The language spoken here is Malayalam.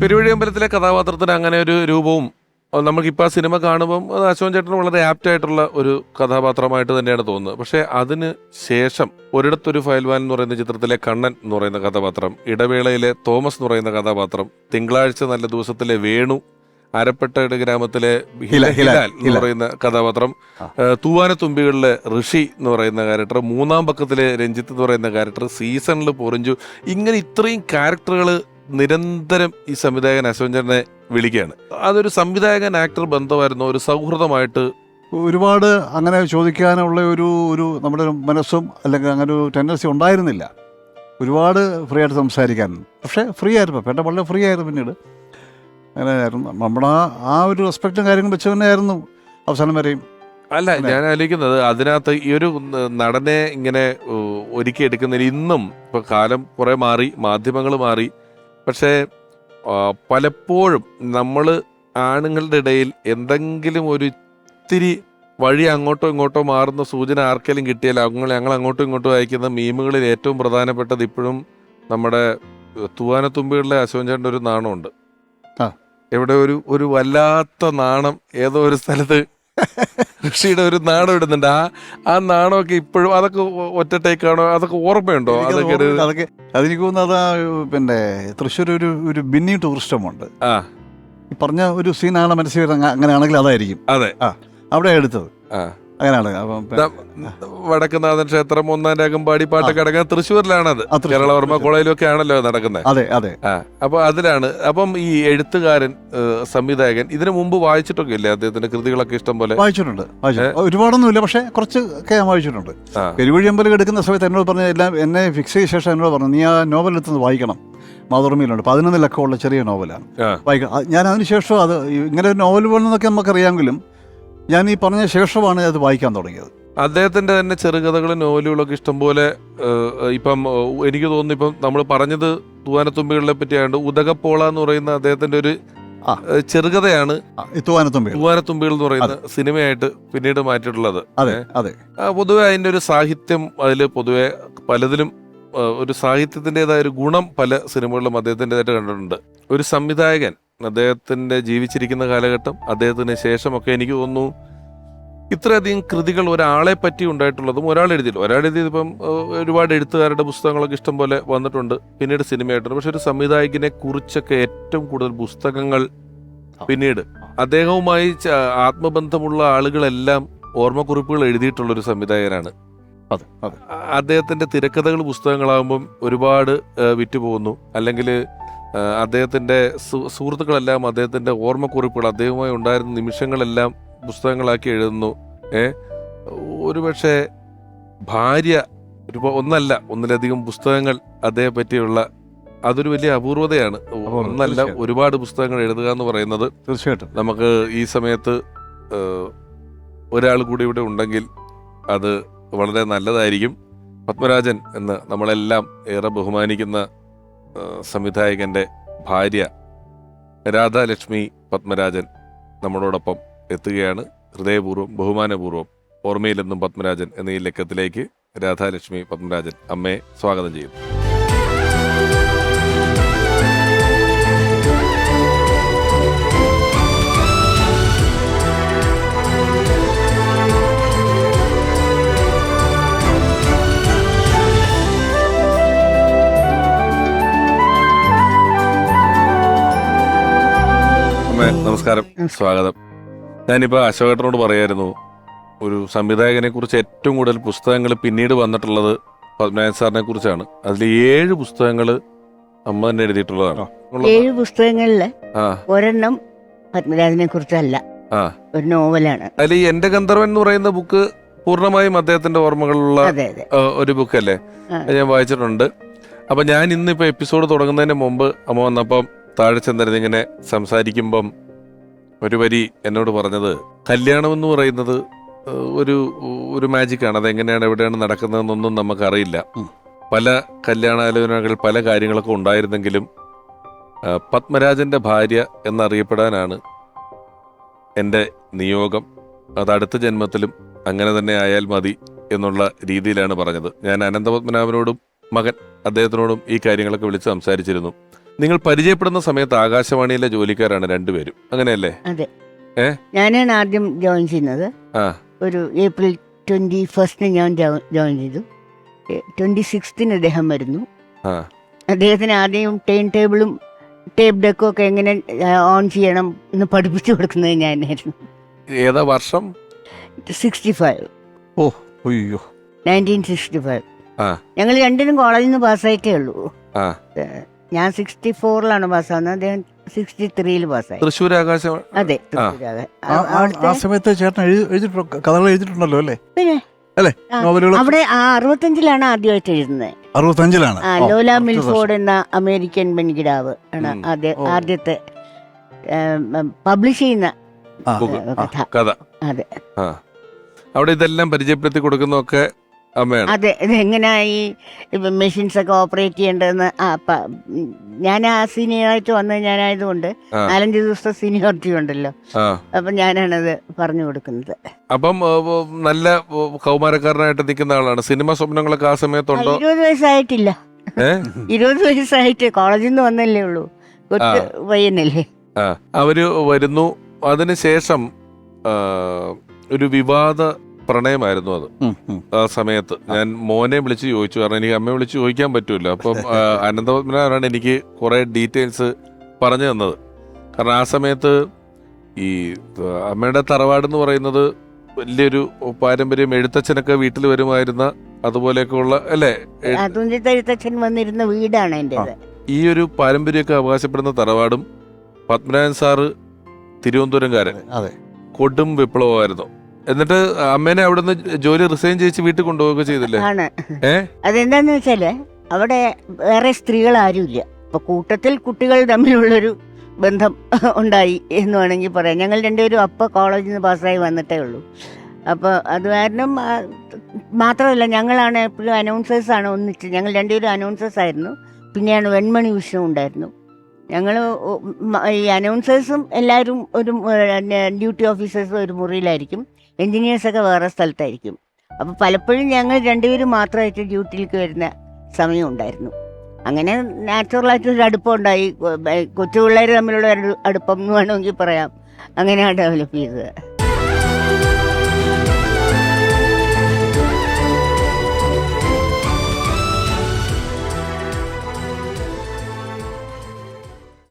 പെരുവഴി അമ്പലത്തിലെ കഥാപാത്രത്തിന് അങ്ങനെ ഒരു രൂപവും നമുക്കിപ്പോൾ ആ സിനിമ കാണുമ്പം അത് അശോകൻ ചേട്ടന് വളരെ ആപ്റ്റ് ആയിട്ടുള്ള ഒരു കഥാപാത്രമായിട്ട് തന്നെയാണ് തോന്നുന്നത്. പക്ഷേ അതിന് ശേഷം ഒരിടത്തൊരു ഫയൽവാൻ എന്ന് പറയുന്ന ചിത്രത്തിലെ കണ്ണൻ എന്ന് പറയുന്ന കഥാപാത്രം ഇടവേളയിലെ തോമസ് എന്ന് പറയുന്ന കഥാപാത്രം തിങ്കളാഴ്ച നല്ല ദിവസത്തിലെ വേണു അരപ്പെട്ടയുടെ ഗ്രാമത്തിലെ ഹില, ഹില, ഹിലാൽ എന്ന് പറയുന്ന കഥാപാത്രം തൂവാന തുമ്പികളിലെ തൂവാനത്തുമ്പികളിലെ ഋഷി എന്ന് പറയുന്ന ക്യാരക്ടർ മൂന്നാം പക്കത്തിലെ രഞ്ജിത്ത് എന്ന് പറയുന്ന ക്യാരക്ടർ സീസണിൽ പൊറിഞ്ചു. ഇങ്ങനെ ഇത്രയും ക്യാരക്ടറുകൾ നിരന്തരം ഈ സംവിധായകൻ അശോചനെ വിളിക്കുകയാണ്. അതൊരു സംവിധായകൻ ആക്ടർ ബന്ധമായിരുന്നു? ഒരു സൗഹൃദമായിട്ട് ഒരുപാട് അങ്ങനെ ചോദിക്കാനുള്ള ഒരു ഒരു നമ്മുടെ ഒരു മനസ്സും അല്ലെങ്കിൽ അങ്ങനെ ഒരു ടെൻഡൻസി ഉണ്ടായിരുന്നില്ല. ഒരുപാട് ഫ്രീ ആയിട്ട് സംസാരിക്കാൻ. പക്ഷേ ഫ്രീ ആയിരുന്നു. പേട്ട വളരെ ഫ്രീ ആയിരുന്നു പിന്നീട്. അങ്ങനെ ആയിരുന്നു. നമ്മുടെ ആ- ആ ഒരു റെസ്പെക്റ്റും കാര്യങ്ങളും വെച്ച് തന്നെയായിരുന്നു അവസാനം വരെയും. അല്ല ഞാൻ ആലോചിക്കുന്നത് അതിനകത്ത് ഈ ഒരു നടനെ ഇങ്ങനെ ഏഹ്, ഒരുക്കി എടുക്കുന്നതിൽ ഇന്നും ഇപ്പോൾ കാലം കുറേ മാറി മാധ്യമങ്ങൾ മാറി പക്ഷേ പലപ്പോഴും നമ്മൾ ആണുങ്ങളുടെ ഇടയിൽ എന്തെങ്കിലും ഒരു ഇത്തിരി വഴി അങ്ങോട്ടോ ഇങ്ങോട്ടോ മാറുന്ന സൂചന ആർക്കെങ്കിലും കിട്ടിയാൽ അങ്ങനെ ഞങ്ങൾ അങ്ങോട്ടും ഇങ്ങോട്ടും അയക്കുന്ന മീമുകളിൽ ഏറ്റവും പ്രധാനപ്പെട്ടത് ഇപ്പോഴും നമ്മുടെ തൂവാനത്തുമ്പികളിലെ അശോകൻ ചേട്ടന്റെ ഒരു നാണമുണ്ട് ആ. എവിടെ ഒരു ഒരു വല്ലാത്ത നാണം ഏതോ ഒരു സ്ഥലത്ത് ഋഷിയുടെ ഒരു നാണം ഇടുന്നുണ്ട്. ആ ആ നാണമൊക്കെ ഇപ്പോഴും അതൊക്കെ ഒറ്റ ടേക്കാണോ? അതൊക്കെ ഓർമ്മയുണ്ടോ? അതൊക്കെ അതൊക്കെ അതെനിക്ക് തോന്നുന്നത് അതാ പിന്നെ തൃശ്ശൂർ ഒരു ഒരു ബിന്നി ടൂറിസ്റ്റമുണ്ട്. ഉണ്ട് ആ പറഞ്ഞ ഒരു സീനാണ് മനസ്സിൽ വരുന്നത് അങ്ങനെയാണെങ്കിൽ അതായിരിക്കും. അതെ. ആ അവിടെ എടുത്തത്. ആ. അങ്ങനെയാണ് അപ്പം വടക്കുന്നാഥൻ ക്ഷേത്രം ഒന്നാം രാഗം രാഗമ്പാടി പാട്ടൊക്കെ അടങ്ങാൻ തൃശ്ശൂരിലാണത്. കേരളവർമ്മ കോളേജിലൊക്കെ ആണല്ലോ നടക്കുന്നത്. അതെ അതെ. അപ്പൊ അതിലാണ് അപ്പം ഈ എഴുത്തുകാരൻ സംവിധായകൻ ഇതിനു മുമ്പ് വായിച്ചിട്ടൊക്കെ ഇല്ലേ അദ്ദേഹത്തിന്റെ കൃതികളൊക്കെ ഇഷ്ടം പോലെ? വായിച്ചിട്ടുണ്ട് ഒരുപാടൊന്നുമില്ല പക്ഷെ കുറച്ച് ഒക്കെ ഞാൻ വായിച്ചിട്ടുണ്ട്. പെരുവഴി പെരുവഴിയമ്പലം എടുക്കുന്ന സമയത്ത് എന്നോട് പറഞ്ഞ എല്ലാം എന്നെ ഫിക്സ് ചെയ്ത ശേഷം എന്നോട് പറഞ്ഞു നീ ആ നോവൽ എടുത്തുനിന്ന് വായിക്കണം. മാതൃമയിലുണ്ട് പതിനൊന്ന് ലക്കമുള്ള ചെറിയ നോവലാണ്. വായിക്കാം വായിക്കണം ഞാൻ അതിനുശേഷം അത് ഇങ്ങനെ ഒരു നോവൽ വേണമെന്നൊക്കെ നമുക്കറിയാമെങ്കിലും ഞാൻ ഈ പറഞ്ഞ ശേഷമാണ് അത് വായിക്കാൻ തുടങ്ങിയത്. അദ്ദേഹത്തിന്റെ തന്നെ ചെറുകഥകളും നോവലുകളൊക്കെ ഇഷ്ടംപോലെ ഇപ്പം എനിക്ക് തോന്നുന്നു ഇപ്പം നമ്മൾ പറഞ്ഞത് തൂവാനത്തുമ്പികളെ പറ്റിയാണ്ട് ഉദകപ്പോള എന്ന് പറയുന്ന അദ്ദേഹത്തിന്റെ ഒരു ചെറുകഥയാണ്. തൂവാനത്തുമ്പികൾ. എന്ന് പറയുന്ന സിനിമയായിട്ട് പിന്നീട് മാറ്റിയിട്ടുള്ളത്. അതെ അതെ. പൊതുവെ അതിന്റെ ഒരു സാഹിത്യം അതിൽ പൊതുവെ പലതിലും ഒരു സാഹിത്യത്തിന്റെതായ ഒരു ഗുണം പല സിനിമകളിലും അദ്ദേഹത്തിന്റെതായിട്ട് കണ്ടിട്ടുണ്ട്. ഒരു സംവിധായകൻ അദ്ദേഹത്തിന്റെ ജീവിച്ചിരിക്കുന്ന കാലഘട്ടം അദ്ദേഹത്തിന് ശേഷമൊക്കെ എനിക്ക് തോന്നുന്നു ഇത്രയധികം കൃതികൾ ഒരാളെ പറ്റി ഉണ്ടായിട്ടുള്ളതും ഒരാൾ എഴുതിയില്ല. ഒരാൾ എഴുതിയത് ഇപ്പം ഒരുപാട് എഴുത്തുകാരുടെ പുസ്തകങ്ങളൊക്കെ ഇഷ്ടം പോലെ വന്നിട്ടുണ്ട് പിന്നീട് സിനിമയായിട്ടുണ്ട്. പക്ഷെ ഒരു സംവിധായകനെ കുറിച്ചൊക്കെ ഏറ്റവും കൂടുതൽ പുസ്തകങ്ങൾ പിന്നീട്. അദ്ദേഹവുമായി ആത്മബന്ധമുള്ള ആളുകളെല്ലാം ഓർമ്മക്കുറിപ്പുകൾ എഴുതിയിട്ടുള്ള ഒരു സംവിധായകനാണ് അദ്ദേഹത്തിന്റെ തിരക്കഥകൾ പുസ്തകങ്ങളാകുമ്പം ഒരുപാട് വിറ്റുപോകുന്നു. അല്ലെങ്കിൽ അദ്ദേഹത്തിന്റെ സു- സുഹൃത്തുക്കളെല്ലാം അദ്ദേഹത്തിന്റെ ഓർമ്മക്കുറിപ്പുകൾ അദ്ദേഹവുമായി ഉണ്ടായിരുന്ന നിമിഷങ്ങളെല്ലാം പുസ്തകങ്ങളാക്കി എഴുതുന്നു. ഏ? ഒരുപക്ഷെ ഭാര്യ ഒരു ഒന്നല്ല ഒന്നിലധികം പുസ്തകങ്ങൾ അദ്ദേഹത്തെ പറ്റിയുള്ള അതൊരു വലിയ അപൂർവതയാണ്. ഒന്നല്ല ഒരുപാട് പുസ്തകങ്ങൾ എഴുതുക എന്ന് പറയുന്നത് തീർച്ചയായിട്ടും. നമുക്ക് ഈ സമയത്ത് ഒരാൾ കൂടി ഇവിടെ ഉണ്ടെങ്കിൽ അത് വളരെ നല്ലതായിരിക്കും. പത്മരാജൻ എന്ന് നമ്മളെല്ലാം ഏറെ ബഹുമാനിക്കുന്ന ഏഹ്, സംവിധായകന്റെ ഭാര്യ രാധാലക്ഷ്മി പത്മരാജൻ നമ്മളോടൊപ്പം എത്തുകയാണ്. ഹൃദയപൂർവം ബഹുമാനപൂർവം ഓർമ്മയിലെന്നും പത്മരാജൻ എന്ന ഈ ലക്കത്തിലേക്ക് രാധാലക്ഷ്മി പത്മരാജൻ അമ്മയെ സ്വാഗതം ചെയ്യുന്നു. നമസ്കാരം. സ്വാഗതം. ഞാനിപ്പോ അശോകേട്ടനോട് പറയായിരുന്നു ഒരു സംവിധായകനെ കുറിച്ച് ഏറ്റവും കൂടുതൽ പുസ്തകങ്ങൾ പിന്നീട് വന്നിട്ടുള്ളത് പത്മനാഭൻ സാറിനെ കുറിച്ചാണ്. അതിൽ ഏഴ് പുസ്തകങ്ങൾ അമ്മ തന്നെ എഴുതിയിട്ടുള്ളതാണ്. ഏഴ് പുസ്തകങ്ങളിൽ ആ. ഒരെണ്ണം പത്മരാജനെ കുറിച്ചല്ല. ആ. ഒരു നോവലാണ്. അതിൽ ഈ എന്റെ ഗന്ധർവൻ എന്ന് പറയുന്ന ബുക്ക് പൂർണമായും അദ്ദേഹത്തിന്റെ ഓർമ്മകളുള്ള അതെ അതെ. ആ, ഒരു ബുക്കല്ലേ? ആ. അത് ഞാൻ വായിച്ചിട്ടുണ്ട്. അപ്പൊ ഞാൻ ഇന്നിപ്പോ എപ്പിസോഡ് തുടങ്ങുന്നതിന് മുമ്പ് അമ്മ വന്നപ്പം താഴെ ചെന്നിരുന്ന് ഇങ്ങനെ സംസാരിക്കുമ്പം ഒരു വരി എന്നോട് പറഞ്ഞത് കല്യാണം എന്ന് പറയുന്നത് ഒരു ഒരു മാജിക്കാണ് അതെങ്ങനെയാണ് എവിടെയാണ് നടക്കുന്നതെന്നൊന്നും നമുക്കറിയില്ല. പല കല്യാണാലോചനകൾ പല കാര്യങ്ങളൊക്കെ ഉണ്ടായിരുന്നെങ്കിലും പത്മരാജന്റെ ഭാര്യ എന്നറിയപ്പെടാനാണ് എന്റെ നിയോഗം. അത് അടുത്ത ജന്മത്തിലും അങ്ങനെ തന്നെ ആയാൽ മതി എന്നുള്ള രീതിയിലാണ് പറഞ്ഞത്. ഞാൻ അനന്തപത്മനാഭനോടും മകൻ അദ്ദേഹത്തിനോടും ഈ കാര്യങ്ങളൊക്കെ വിളിച്ച് സംസാരിച്ചിരുന്നു. നിങ്ങൾ പരിചയപ്പെടുന്ന സമയത്ത് ആകാശവാണിയിലെ ജോലിക്കാരാണ് രണ്ടുപേരും. അങ്ങനെയല്ലേ? അതെ. ഏ? ഞാനാണ് ആദ്യം ജോയിൻ ചെയ്യുന്നത്. ആ. ഒരു ഏപ്രിൽ ട്വന്റി ഫസ്റ്റിന് ഞാൻ ജോയിൻ ചെയ്തു. ട്വന്റി സിക്സ്തിന് അദ്ദേഹം വരുന്നു. ആ. അദ്ദേഹത്തിന് ആദ്യം ടൈം ടേബിളും ടേപ്പ് ഡെക്കും ഒക്കെ എങ്ങനെ ഓൺ ചെയ്യണം എന്ന് പഠിപ്പിച്ചു കൊടുക്കുന്നത് ഞാനായിരുന്നു. ഏതാ വർഷം? Sixty five. ഓ അയ്യോ. Nineteen sixty five. ഞങ്ങൾ രണ്ടിനും കോളേജിൽ നിന്ന് പാസ്സായിട്ടേ ഉള്ളൂ. ഞാൻ സിക്സ്റ്റി ഫോറിലാണ് പാസ്സാവുന്നത് അദ്ദേഹം സിക്സ്റ്റി ത്രീയിൽ പാസ്സായി തൃശ്ശൂർ ആകാശം അതെ തൃശ്ശൂർ തൃശ്ശൂരാകെ. ആ- ആ- അവിടുത്തെ ആ സമയത്ത് ചേട്ടൻ എഴുതി എഴുതിയിട്ടുണ്ടോ കഥകൾ എഴുതിയിട്ടുണ്ടല്ലോ അല്ലേ? പിന്നെ? അല്ലേ? നോവലുകൾ അവിടെ ആ അറുപത്തഞ്ചിലാണ് ആദ്യമായിട്ട് എഴുതുന്നത് അറുപത്തഞ്ചിലാണ്. ആ ലോല മിൽഫോർഡ് എന്ന അമേരിക്കൻ പെൺകിടാവ് ആണ് ഉം. ആദ്യ ഓ. ആദ്യത്തെ പബ്ലിഷ് ചെയ്യുന്ന ആ, ആ. കഥ. അതെ. ആ. അവിടെ ഇതെല്ലാം പരിചയപ്പെടുത്തി കൊടുക്കുന്നതൊക്കെ അതെ ഇത് എങ്ങനെയാ ഈ മെഷീൻസ് ഒക്കെ ഓപ്പറേറ്റ് ചെയ്യേണ്ടതെന്ന്? ഞാൻ ആ സീനിയറായിട്ട് വന്നത് ഞാനായതുകൊണ്ട്. നാലഞ്ച് ദിവസത്തെ സീനിയോറിറ്റി ഉണ്ടല്ലോ. അപ്പൊ ഞാനാണ് ഞാനാണത് പറഞ്ഞു കൊടുക്കുന്നത്. അപ്പം നല്ല കൗമാരക്കാരനായിട്ട് നിൽക്കുന്ന ആളാണ്. സിനിമ സ്വപ്നങ്ങളൊക്കെ ആ സമയത്തുണ്ടോ? ഇരുപത് വയസ്സായിട്ടില്ല. ഇരുപത് വയസ്സായിട്ട് കോളേജിൽ നിന്ന് വന്നല്ലേ ഉള്ളൂ. കൊച്ചു പയ്യനല്ലേ. അവർ വരുന്നു. അതിനുശേഷം ഒരു വിവാദ പ്രണയമായിരുന്നു അത്. ആ സമയത്ത്. ഞാൻ മോനെ വിളിച്ച് ചോദിച്ചു. കാരണം എനിക്ക് അമ്മയെ വിളിച്ച് ചോദിക്കാൻ പറ്റൂല അപ്പം അനന്തപത്മനാഭനാണ് എനിക്ക് കുറെ ഡീറ്റെയിൽസ് പറഞ്ഞു തന്നത്. കാരണം ആ സമയത്ത് ഈ അമ്മയുടെ തറവാട് എന്ന് പറയുന്നത് വലിയൊരു പാരമ്പര്യം. എഴുത്തച്ഛനൊക്കെ വീട്ടിൽ വരുമായിരുന്ന അതുപോലെയൊക്കെ ഉള്ള അല്ലേ എഴുത്തച്ഛൻ വന്നിരുന്ന വീടാണ് ഈ ഒരു പാരമ്പര്യമൊക്കെ അവകാശപ്പെടുന്ന തറവാടും പത്മനാഭൻ സാറ് തിരുവനന്തപുരംകാരൻ. അതെ. കൊടും വിപ്ലവമായിരുന്നു. എന്നിട്ട് അമ്മേനെ അവിടുന്ന് ജോലി റിസൈൻ ചെയ്ച്ച് വീട്ടിൽ കൊണ്ടുപോവുക ചെയ്തില്ലേ? ആണ്. ഏ? അതെന്താന്ന് വെച്ചാൽ അവിടെ വേറെ സ്ത്രീകൾ ആരുമില്ല. അപ്പൊ കൂട്ടത്തിൽ കുട്ടികൾ തമ്മിലുള്ളൊരു ബന്ധം ഉണ്ടായി എന്ന് വേണമെങ്കിൽ പറയാം. ഞങ്ങൾ രണ്ടുപേരും അപ്പൊ കോളേജിൽ നിന്ന് പാസ്സായി വന്നിട്ടേ ഉള്ളൂ. അപ്പോൾ അത് കാരണം ആ, മാത്രമല്ല ഞങ്ങളാണ് എപ്പോഴും അനൗൺസേഴ്സ് ആണ് ഒന്നിച്ച്. ഞങ്ങൾ രണ്ടുപേരും അനൗൺസേഴ്സ് ആയിരുന്നു. പിന്നെയാണ് വെൺമണി വിഷ്ണു ഉണ്ടായിരുന്നു. ഞങ്ങൾ ഈ അനൗൺസേഴ്സും എല്ലാവരും ഒരു ഡ്യൂട്ടി ഓഫീസേഴ്സും ഒരു മുറിയിലായിരിക്കും. എൻജിനീയേഴ്സൊക്കെ വേറെ സ്ഥലത്തായിരിക്കും. അപ്പോൾ പലപ്പോഴും ഞങ്ങൾ രണ്ടുപേരും മാത്രമായിട്ട് ഡ്യൂട്ടിയിലേക്ക് വരുന്ന സമയം ഉണ്ടായിരുന്നു. അങ്ങനെ നാച്ചുറലായിട്ട് ഒരു അടുപ്പം ഉണ്ടായി. കൊച്ചു പിള്ളേർ തമ്മിലുള്ള ഒരു അടുപ്പം എന്ന് വേണമെങ്കിൽ പറയാം. അങ്ങനെയാണ് ഡെവലപ്പ് ചെയ്തത്.